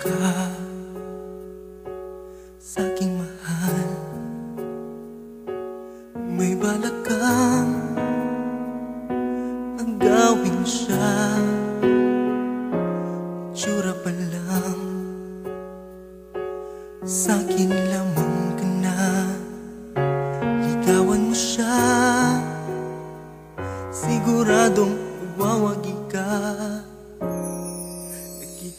ka sa aking mahal. May balak kang agawin siya. Tsura pa lang. Sa akin lamang ka na. Ligawan mo siya. Siguradong magwawagi ka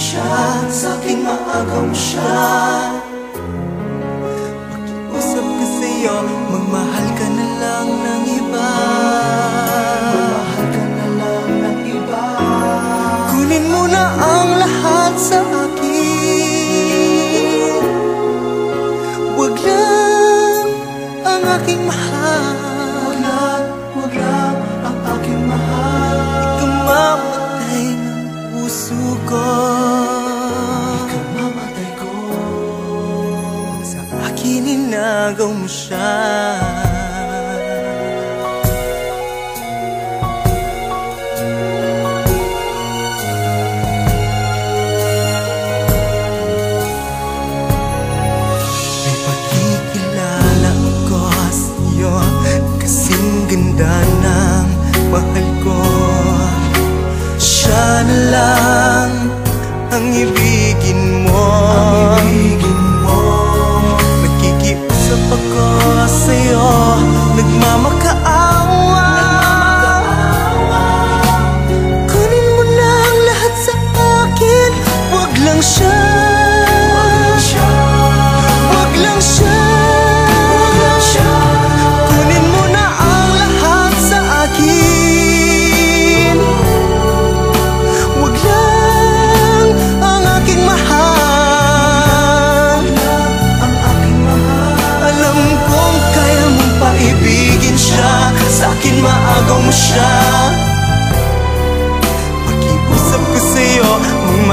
siya Sa aking maagaw siya. Usap ka sa'yo, magmahal ka na lang ng iba. Mahal ka na lang ng iba. Kunin mo na ang lahat sa akin. Huwag lang ang aking mahal akin inagaw mo siya Nagmamakaawa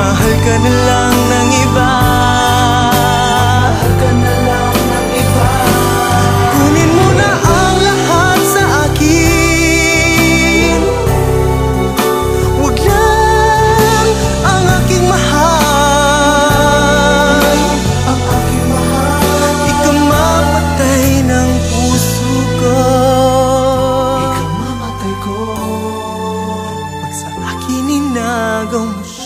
Magmahal ka na lang ng iba. Mahal ka na lang ng iba. Kunin mo na ang lahat sa akin. Huwag lang ang aking mahal. Ang aking mahal. Ikamamatay ng puso ko. Ikamamatay ko. Pag sa akin inagaw mo